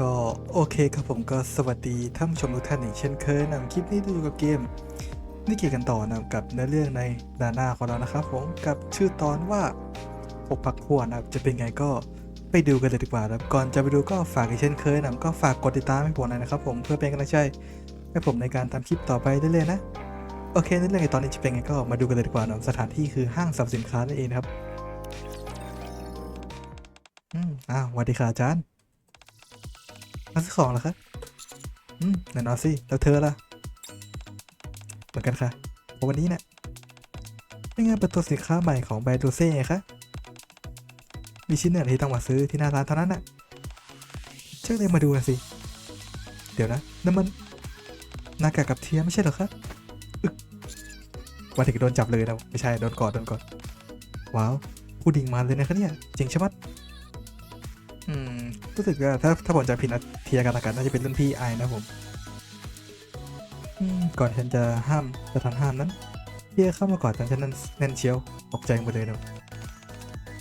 ก็โอเคครับผมก็สวัสดีท่านผู้ชมทุกท่านอีกเช่นเคยนะคลิปนี้ดูอยู่กับเกมนี่เกี่ยวกันต่อนะกับเนื้อเรื่องในดาหน้าของเรานะครับผมกับชื่อตอนว่าพบพักพวนะครับจะเป็นไงก็ไปดูกันเลยดีกว่าครับก่อนจะไปดูก็ฝากอีกเช่นเคยนะก็ฝากกดติดตามให้ผมหน่อยนะครับผมเพื่อเป็นกำลังใจให้ผมในการทำคลิปต่อไปเรื่อยๆนะโอเคในเรื่องในตอนนี้จะเป็นไงก็มาดูกันเลยดีกว่านะสถานที่คือห้างสรรพสินค้านั่นเองครับอืมอ้าวสวัสดีค่ะอาจารย์าซื้อของเหรอคะอืมแน่นอนสิแล้วเธอล่ะ เหมือนกันค่ะเพราะวันนี้เนะี่ยเป็นงานเปิดตัวสินค้าใหม่ของแบรนด์ดูเซ่ไงคะมีชิ้นเนื้อที่ต้องมาซื้อที่หน้าร้านเท่านั้นน่ะเชิญเลยมาดูนะสิ เดี๋ยวนะนั่นมันหน้ากากกับเทียมไม่ใช่เหรอคะวันถึงโดนจับเลยนะ ไม่ใช่ โดนกอดโดนกอด ว้าว ผู้ดิ่งมาเลยนะคะเนี่ยเจ๋งใช่ไหมดอืม รู้สึกว่าถ้าถ้าผมจะผิดนะเทียกันละกันน่าจะเป็นรุ่นพี่ไอนะผมอืมก่อนฉันจะห้ามจะทันห้ามนั้นเทียเข้ามาก่อนแต่ฉันนั้นแน่นเชียวตกใจหมดเลยเนาะ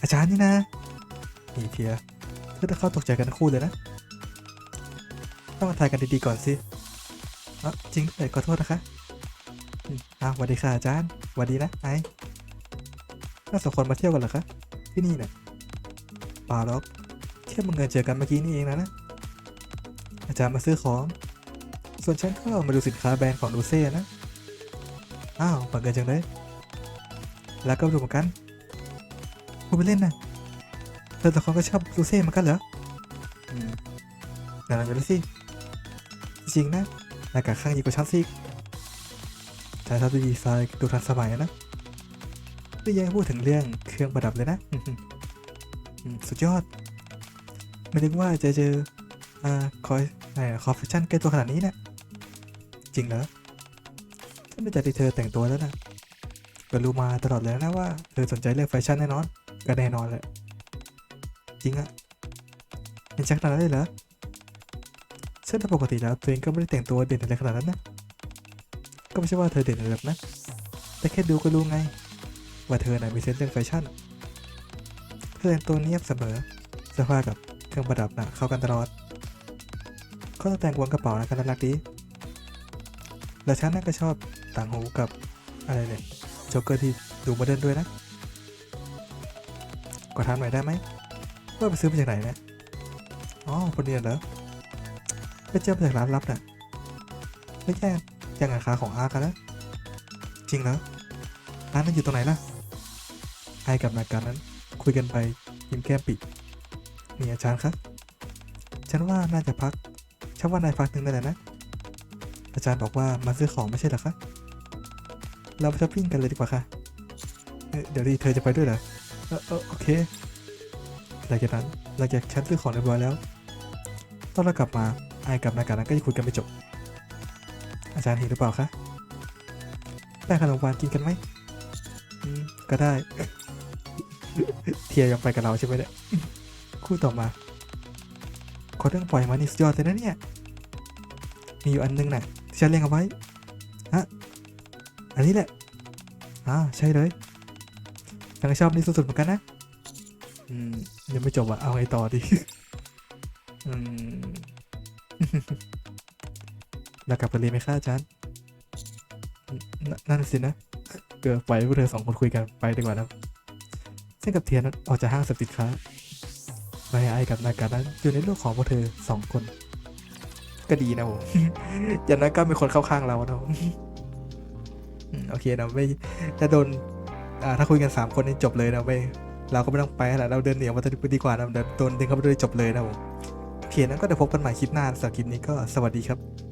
อาจารย์นี่นะนี่เทียเพื่อถ้าเข้าตกใจกันทั้งคู่เลยนะต้องมาทายกันดีๆก่อนสิอ๋อจริงด้วยขอโทษนะคะอืมอ้าวสวัสดีค่ะอาจารย์สวัสดีนะไอน่าสองคนมาเที่ยวกันเหรอคะที่นี่เนี่ยเปล่าหรอกแค่บังเอิญเจอกันเมื่อกี้นี่เองนะนะอาจารย์มาซื้อของ ส่วนฉันก็มาดูสินค้าแบรนด์ของดูเซ่นะ อ้าวบังเอิญจังเลย แล้วก็ดูเหมือนกันพูดไปเล่นนะเธอแต่คนก็ชอบดูเซ่เหมือนกันเหรออืมนั่นแหละสิ จริงนะหน้ากากข้างยิ่งกว่าฉันสิใช้ทับดีไซน์ดูทันสมัยนะไม่ยังพูดถึงเรื่องเครื่องประดับเลยนะ สุดยอด ไม่นึกว่าจะเจออ่าคอยไหนคอฟชั่นใกล้ตัวขนาดนี้เนะี่ยจริงเหรอฉันไม่จากที่เธอแต่งตัวแล้วนะก็รู้มาตลอดเลยนะว่าเธอสนใจเรื่องแฟชั่นแน่นอน ก็แน่นอนแหละจริงอะเป็นชักขนาดนั้นเลยเหรอซึ่งถ้าปกติแล้วตัวเองก็ไม่ได้แต่งตัวเด่นอะไรขนาดนั้นนะก็ไม่ใช่ว่าเธอเด่นอะไรหรอกนะแต่แค่ดูก็รู้ไง ว่าเธอน่ะมีเซนส์เรื่องแฟชั่นเธอแต่งตัวเนียบเสมอเสื้อผ้ากับ รื่องประดับนะเข้ากันตลอดเขาต้องแต่งวงกระเป๋านะกันน่ารักดีแล้วฉันน่ะก็ชอบต่างหูกับอะไรเนี่ยโจ๊กเกอร์ที่ดูโมเดิร์นด้วยนะขอถามหน่อยได้ไหมว่าไปซื้อมาจากไหนนะอ๋อคนเดียวเหรอไปเจอมาจากร้านลับน่ะไม่ใช่ยังราคาของอาร์กันนะจริงเหรอร้านนั้นอยู่ตรงไหนล่ะไอกับนาการนั้นคุยกันไปยิ้มแก้มปิด นี่อาจารย์ครับ ฉันว่าน่าจะพัก ฉันว่านายพักหนึ่งได้แล้วนะ อาจารย์บอกว่ามาซื้อของไม่ใช่หรอคะ เราไปช้อปปิ้งกันเลยดีกว่าค่ะเเดี๋ยวดีเธอจะไปด้วยเหรอเออเอโอเค หลังจากนั้นหลังจากฉันซื้อของเรียบร้อยแล้ว ตอนเรากลับมาไอายกับนายการนั้นก็ยังคุยกันไม่จบ อาจารย์เห็นหรือเปล่าคะได้ขนมหวานกินกันไหม ก็ได้ เทียยังไปกับเราใช่ไหมเนี่ย คู่ต่อมาขอเรื่องปล่อยมานี่สุดยอดเลยนะเนี่ย มีอยู่อันนึงน่ะที่ฉันเลี้ยงเอาไว้ฮะอันนี้แหละอ่าใช่เลยฉันชอบนี่สุดๆเหมือนกันนะ อืมยังไม่จบอะเอาไงต่อดีอืมเรากลับกันเลยไหมคะอาจารย์นั่นสินะเกิดปล่อยพวกเธอสองคนคุยกันไปดีกว่านะซึ่งกับเทียนออกจากห้างสรรพสินค้า ไายไอกับนากานั้นอยู่ในโลกของพวกเธอสองคน ก็ดีนะผมอย่างนั้นก็มีคนเข้าข้างเรานะผมอืมโอเคนะไม่ถ้าโดนอ่าถ้าคุยกันสามคนนี่จบเลยนะไม่เราก็ไม่ต้องไปแล้วเราเดินเหนียวมาดีกว่านะเดินโดนดึงเข้าไปด้วยจบเลยนะผมโอเคนั้นก็เดี๋ยวพบกันใหม่คลิปหน้าสำหรับคลิปนี้ก็สวัสดีครับ